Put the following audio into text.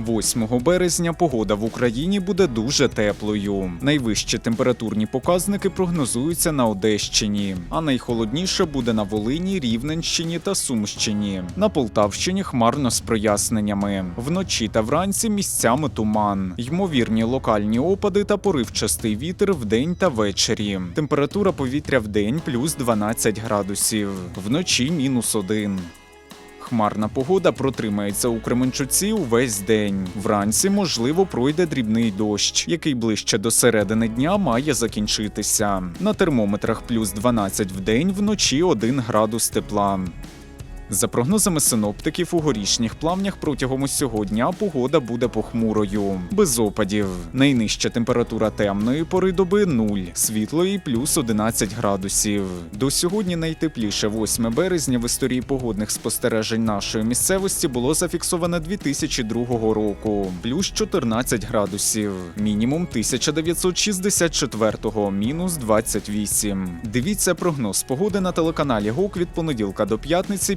8 березня погода в Україні буде дуже теплою. Найвищі температурні показники прогнозуються на Одещині, а найхолодніше буде на Волині, Рівненщині та Сумщині. На Полтавщині хмарно з проясненнями. Вночі та вранці місцями туман. Ймовірні локальні опади та поривчастий вітер вдень та ввечері. Температура повітря вдень плюс 12 градусів, вночі мінус 1. Хмарна погода протримається у Кременчуці увесь день. Вранці, можливо, пройде дрібний дощ, який ближче до середини дня має закінчитися. На термометрах плюс 12 в день, вночі 1 градус тепла. За прогнозами синоптиків, у горішніх плавнях протягом усього дня погода буде похмурою, без опадів. Найнижча температура темної пори доби 0, світлої плюс 11 градусів. До сьогодні найтепліше 8 березня в історії погодних спостережень нашої місцевості було зафіксовано 2002 року, плюс 14 градусів, мінімум 1964, мінус 28. Дивіться прогноз погоди на телеканалі ГОК від понеділка до п'ятниці